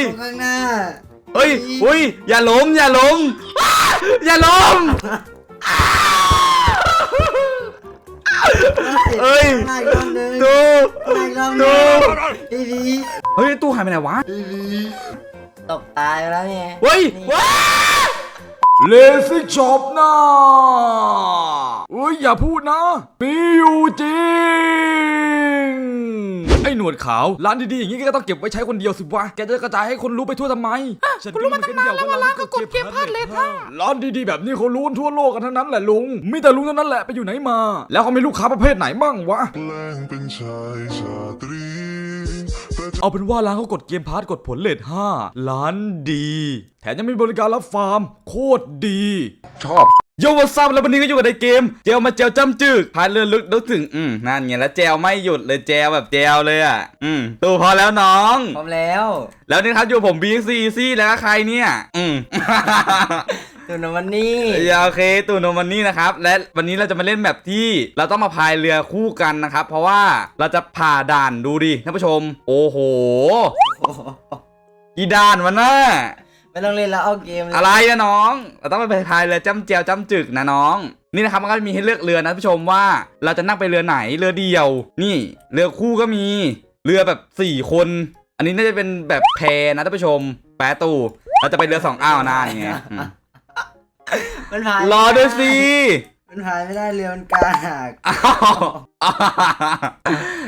ย ตรงข้างหน้า เฮ้ยอุ้ย อย่าล้ม อย่าล้มอ้าอย่าล้ม เอ้ยข้างหน้าอีกรอบหนึงตูข้างหน้าอีกรอบหตูนึงพี่พีเฮ้ย ตู้หายไปไหนวะ พี่พีตกตายไปแล้วเนี่ยเฮ้ยนี่ว้าเลสิช็อปนะเอ้ย อย่าพูดนะ มีอยู่จริง ไอ้หนวดขาว ร้านดีๆอย่างนี้ก็ต้องเก็บไว้ใช้คนเดียวสิวะ แกจะกระจายให้คนรู้ไปทั่วทำไมฉันรู้มาตั้งนานแล้วว่าร้านก็กดเกมพลาดเลยท่าร้านดีๆแบบนี้เขารู้กันทั่วโลกกันทั้งนั้นแหละลุง มีแต่ลุงเท่านั้นแหละไปอยู่ไหนมา แล้วเขามีลูกค้าประเภทไหนบ้างวะแกล้งเป็นชายชาตรีแต่ เอาเป็นว่าร้านเขากดเกมพาร์ทกดผลเลท5ร้านดี แถมยังมีบริการรับฟาร์ม โคตรดี ชอบโยวัซับแล้ววันนี้ก็อยู่กับในเกมเจลมาเจลจ้ำจึกพายเรือลึกนึกถึง อืมนั่นไงแล้วเจลไม่หยุดเลยเจลแบบเจลเลยอะ อืมตูพอแล้วน้อง พร้อมแล้ว แล้วนี่ครับอยู่กับผมบีซีซีแล้วก็ใครเนี่ย อืม ตุนวันนี้อย่าโอเคตูนวันนี้นะครับ และวันนี้เราจะมาเล่นแบบที่เราต้องมาพายเรือคู่กันนะครับ เพราะว่าเราจะผ่าด่านดูดิท่านผู้ชม โอ้โหโอ้โหอีด่านมันน่ะไม่ต้องเล่นแล้วเอาเกมเลยอะไรนะน้อง เราต้องไปพายเรือจ้ำเจียวจ้ำจึกนะน้อง นี่นะครับมันก็มีให้เลือกเรือนะท่านผู้ชมว่า เราจะนั่งไปเรือไหนเรือเดียว นี่ เรือคู่ก็มีเรือแบบสี่คน อันนี้น่าจะเป็นแบบแพนะท่านผู้ชม แปรตู้เราจะไปเรือสองอ้าวนาอย่างเงี้ยอืม มันพายรอด้วยสิมันพายไม่ได้เรือมันกลางหักอ้าว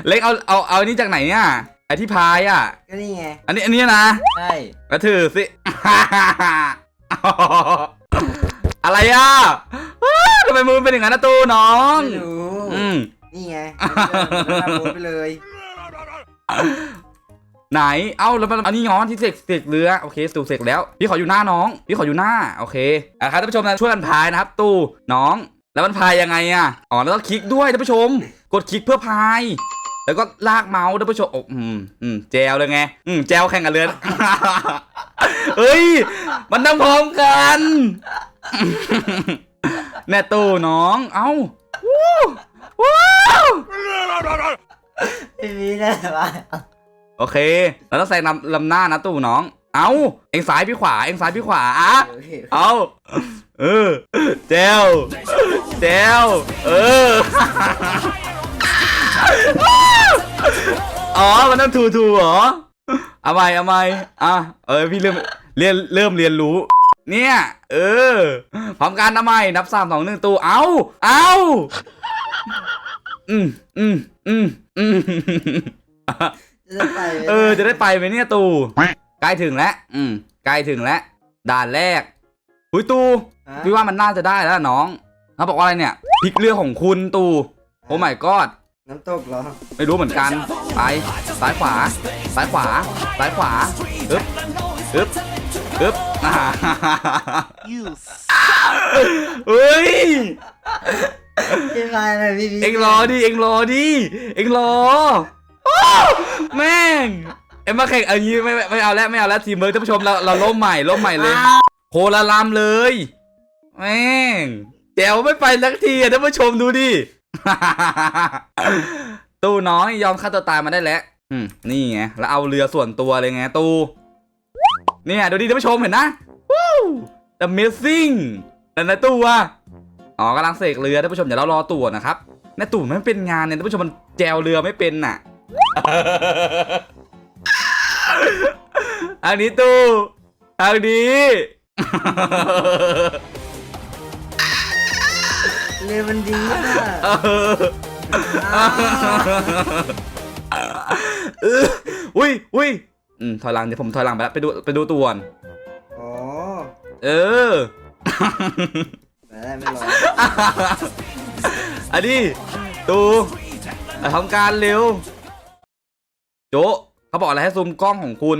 เล็กเอาเอาเอาอันนี้จากไหนเนี่ยไอที่พายอะ ก็นี่ไง อันนี้อันนี้นะใช่ก็ถือสิ อะไรอะอ้าวทำไมมือเป็นอย่างนั้นนะตูน้องไม่รู้อืมนี่ไงมันทำโบนไปเลย ไหน เอ้าแล้วมันอันนี้ง้อนที่เสกเสกเรือ โอเคสู่เสกแล้ว พี่ขออยู่หน้าน้อง พี่ขออยู่หน้า โอเคอะครับท่านผู้ชมนะช่วยกันพายนะครับ ตู้น้อง แล้วมันพายยังไงอะ อ๋อ แล้วก็คลิกด้วยท่านผู้ชม กดคลิกเพื่อพาย แล้วก็ลากเมาส์ท่านผู้ชมอ้อืมอืมแจวเลยไง อืมแจวแข่งกันเรือเฮ้ย มันต้องพร้อมกันแน่ตู้น้อง เอ้าวู้วู้พี่พีได้ปะ โอเคเราต้องใส่ลำลำหน้านะตู้น้อง เอาเองซ้ายพี่ขวา เองซ้ายพี่ขวาอะโอเคเอาเออเจลเจลเอออ๋อมันต้องถูถูเหรอเอาใหม่เอาใหม่อะเออพี่เริ่มเรียนเริ่มเรียนรู้ เนี่ย เออพร้อมกันทำไมนับสามสองหนึ่งตู้เอาเอาอืมอืมอืมอืมจะ ได้ไปไหมเออ จะได้ไปไหมเนี่ยตูใกล้ถึงแล้วอืมใกล้ถึงแล้วด่านแรกหุยตูฮะพี่ว่ามันน่าจะได้แล้วน้องเขาบอกว่าอะไรเนี่ยพลิกเรือของคุณตูโอ้ my god น้ำตกเหรอไม่รู้เหมือนกันไปซ้ายขวาซ้ายขวาซ้ายขวาอึ๊บอึ๊บอึ๊บอ่าเฮ้ย พี่พายเลยพี่พีเอ็งรอดิ เอ็งรอดิ เอ็งรออ้าว แม่งเอ็มมาแข่งเอางี้ไม่ไม่ไม่เอาแล้วไม่เอาแล้วทีมเบิร์กท่านผู้ชมเราเราล่มใหม่ล่มใหม่เลย โคลาลามเลยแม่งแจวไม่ไปสักทีอะท่านผู้ชมดูดิ ตู้น้อยยอมฆ่าตัวตายมาได้แล้วอืมนี่ไงแล้วเอาเรือส่วนตัวเลยไงตู้เนี่ยดูดิท่านผู้ชมเห็นนะวู้ Amazing แต่ในตู้อะอ๋อกำลังเสกเรือท่านผู้ชมเดี๋ยวเรารอตู่นะครับในตู่มันไม่เป็นงานเนี่ยท่านผู้ชมมันแจวเรือไม่เป็นน่ะ อันนี้ตู้ทางนี้เรือมันดีมากเออเอออุ้ยอุ้ยอืมถอยหลังเดี๋ยวผมถอยหลังไปแล้วไปดูไปดูตัวก่อนอ๋อเออไม่ได้ไม่รออันนี้ตูไปทำการเร็ว โจะเขาบอกอะไรให้ซูมกล้องของคุณ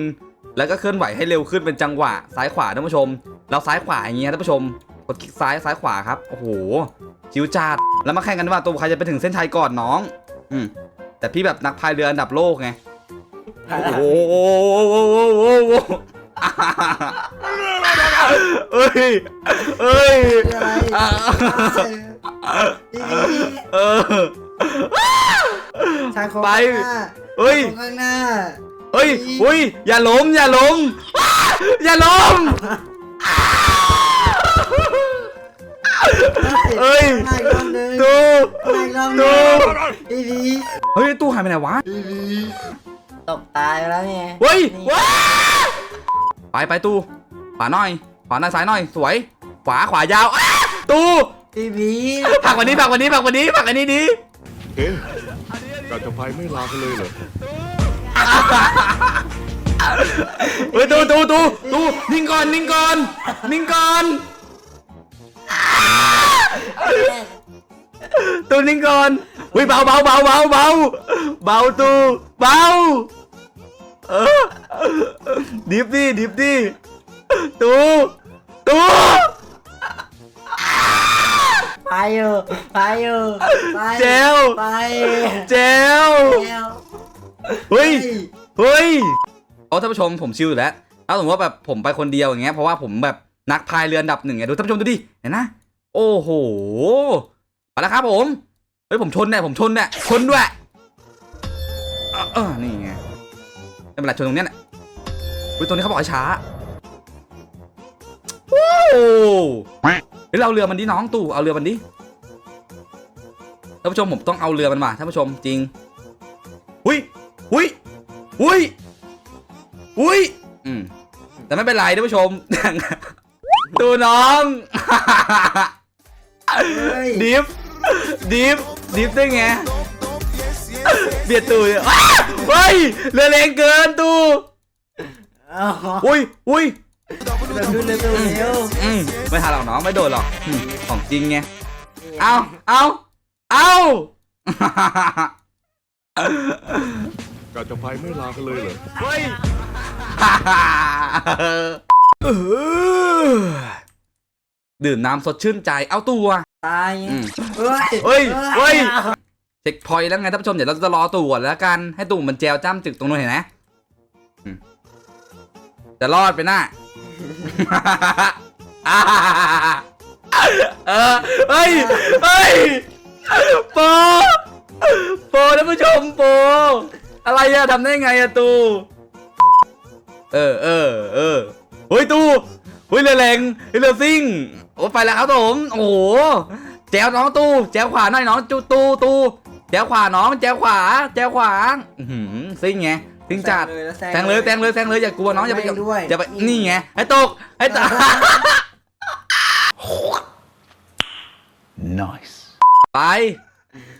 แล้วก็เคลื่อนไหวให้เร็วขึ้นเป็นจังหวะซ้ายขวาท่านผู้ชม เราซ้ายขวาอย่างเงี้ยท่านผู้ชม กดคลิกซ้ายซ้ายขวาครับ โอ้โหจิวจัดแล้วมาแข่งกันว่าตัวใครจะไปถึงเส้นชัยก่อนน้อง อืมแต่พี่แบบนักพายเรืออันดับโลกไง โอ้โหเอ้ยเอ้ยอะไรอ่าพี่พีเออ ทางโค้งไป ข้างหน้าเฮ้ยทางโค้งข้างหน้า เฮ้ยอุ้ย อย่าล้ม อย่าล้มอ้าอย่าล้ม เอ้ยได้อีกรอบหนึงตูได้อีกรอบหตูนึงพี่พีเฮ้ย ตู้หายไปไหนวะพี่พีตกตายไปแล้วเนี่ยเฮ้ยนี่ว้าไปไปตู้ ขวาหน่อย ขวาหน้าซ้ายหน่อย สวย ขวาขวายาวอ้าตู้พี่พีผลักวันนี้ผลักวันนี้ผลักวันนี้ผลักอันนี้ดี เอ๊ะ การจะไปไม่ลากันเลยเหรอเฮ้ยตูตูตูตูนิ่งก่อนนิ่งก่อนนิ่งก่อนตูนิ่งก่อนอุ้ยเบาเบาเบาเบาเบาเบาตูเบาเออดิฟดิดิฟดิตูตู ไปอยู่ไปอยู่ไปเจล ไปเจลเจลเฮ้ยเฮ้ยเอาท่านผู้ชมผมชิลอยู่แล้วถ้าสมมติว่าแบบผมไปคนเดียวอย่างเงี้ยเพราะว่าผมแบบนักพายเรืออันดับหนึ่งไงดูท่านผู้ชมดูดิเห็นนะ โอ้โหไปแล้วครับผมเฮ้ยผมชนเนี่ยผมชนเนี่ยชนด้วยเออเออนี่ไงไม่เป็นไรชนตรงเนี้ยแหละเฮ้ยตรงนี้เขาบอกให้ช้าโอ้ เฮ้ยเราเอาเรือมันดิน้องตู่เอาเรือมันดิท่านผู้ชมผมต้องเอาเรือมันมาท่านผู้ชมจริงหุยหุยหุยหุยอืมแต่ไม่เป็นไรท่านผู้ชมดูน้องเฮ้ยดิฟดิฟดิฟได้ไงเบียดตูเนี่ยอ้าเฮ้ยเรือแรงเกินตูอ๋ออุ้ยอุ้ย เร็วขึ้นเร็วขึ้นเร็วอืมไม่ทันหรอกน้องไม่โดนหรอกอืมของจริงไงเอาเอาเอาการจะไปไม่ลากันเลยเหรอเฮ้ยเออดื่มน้ำสดชื่นใจเอาตัวตายอืมเฮ้ยเฮ้ยเฮ้ยเช็คพอยต์แล้วไงท่านผู้ชมเดี๋ยวเราจะรอตู่ก่อนแล้วกันให้ตู่มันแจวจ้ำจึกตรงนู้นเห็นไหมอืมจะรอดไปหน้า เออเฮ้ยเฮ้ยโปโปท่านผู้ชมโปอะไรอะทำได้ไงอะตู่เออเออเออเฮ้ยตู่เฮ้ยเรือแรงเรือซิ่งโอ้ไปแล้วครับผมโอ้โหแจวน้องตูแจวขวาหน่อยน้องจูตูตูแจวขวาน้องแจวขวาแจวขวาอื้อหือซิ่งไง ซิ่งจัดแทงเลยแทงเลยแทงเลยอย่ากลัวน้องอย่าไปแทงด้วยอย่าไปนี่ไงให้ตกให้ตก nice ไป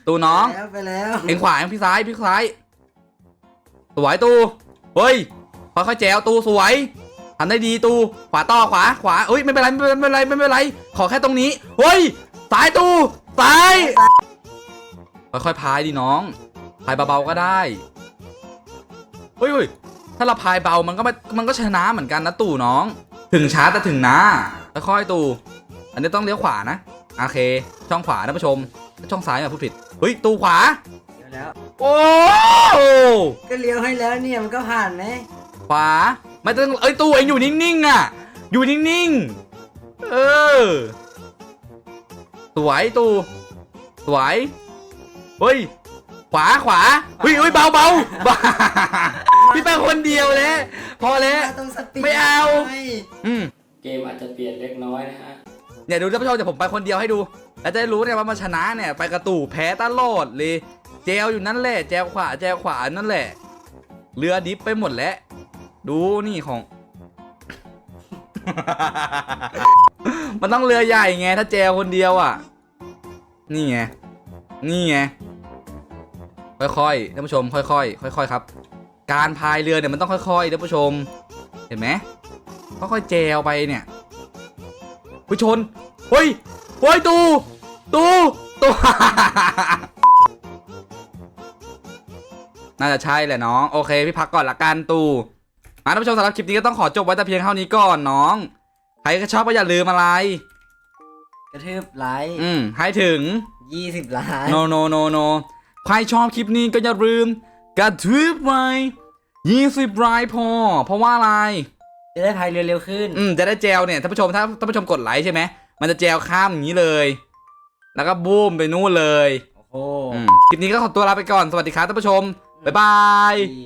ตู้น้องแล้วไปแล้วเอ็งขวาเอ็งพี่ซ้ายพี่ซ้ายสวยตู้เฮ้ยค่อยๆแจวตู้สวยทำได้ดีตู้ขวาต่อขวาขวาเอ้ยไม่เป็นไรไม่เป็นไรไม่เป็นไร ขอแค่ตรงนี้เฮ้ยซ้ายตู้ซ้ายค่อยๆพายดิน้องพายเบาๆก็ได้ เฮ้ยเฮ้ยถ้าเราพายเบามันก็ไม่มันก็ชนะเหมือนกันนะตู่น้อง ถึงช้าแต่ถึงนะค่อยๆตู่ อันนี้ต้องเลี้ยวขวานะโอเค ช่องขวานะผู้ชม ช่องซ้ายอะพูดผิดเฮ้ยตูขวาเดี๋ยวแล้วโอ้ก็เลี้ยวให้แล้วเนี่ยมันก็ผ่านไหมขวาไม่ต้องเอ้ยตูเองอยู่นิ่งๆอะ อยู่นิ่งๆเออสวยตูสวยเฮ้ย ขวาขวาเฮ้ยเฮ้ยเบาเบาเบาพี่ไปคนเดียวแล้วพอแล้ว ต้องสปีดไม่เอาไม่อืมเกมอาจจะเปลี่ยนเล็กน้อยนะฮะ เนี่ยดูท่านผู้ชมเดี๋ยวผมไปคนเดียวให้ดู แล้วจะได้รู้เนี่ยว่ามันชนะเนี่ยไปกระตู่แพ้ตลอดเลย เจลอยู่นั่นแหละแจวขวาแจวขวานั่นแหละ เรือดิฟไปหมดแล้ว ดูนี่ของ มันต้องเรือใหญ่ไงถ้าแจวคนเดียวอะ นี่ไง นี่ไง ค่อยๆท่านผู้ชมค่อยๆค่อย ๆ ครับ การพายเรือเนี่ยมันต้องค่อยๆท่านผู้ชม เห็นไหมค่อยๆแจวไปเนี่ยผู้ชนเฮ้ยเฮ้ยตูตูตูน่าจะใช่แหละน้องโอเคพี่พักก่อนละกันตูมาท่านผู้ชมสำหรับคลิปนี้ก็ต้องขอจบไว้แต่เพียงเท่านี้ก่อนน้องใครก็ชอบก็อย่าลืมอะไร กระทืบไลค์อืมให้ถึงยี่สิบล้าน no no no no ใครชอบคลิปนี้ก็อย่าลืมกระทืบไว้ยี่สิบไลค์พอ เพราะว่าอะไร จะได้พายเรือเร็วขึ้น อืมจะได้แจวเนี่ยท่านผู้ชมถ้าท่านผู้ชมกดไลค์ใช่ไหมมันจะแจวข้ามอย่างนี้เลย แล้วก็บูมไปนู่นเลยโอ้โหอืมคลิปนี้ก็ขอตัวลาไปก่อนสวัสดีครับท่านผู้ชมบ๊ายบาย ดี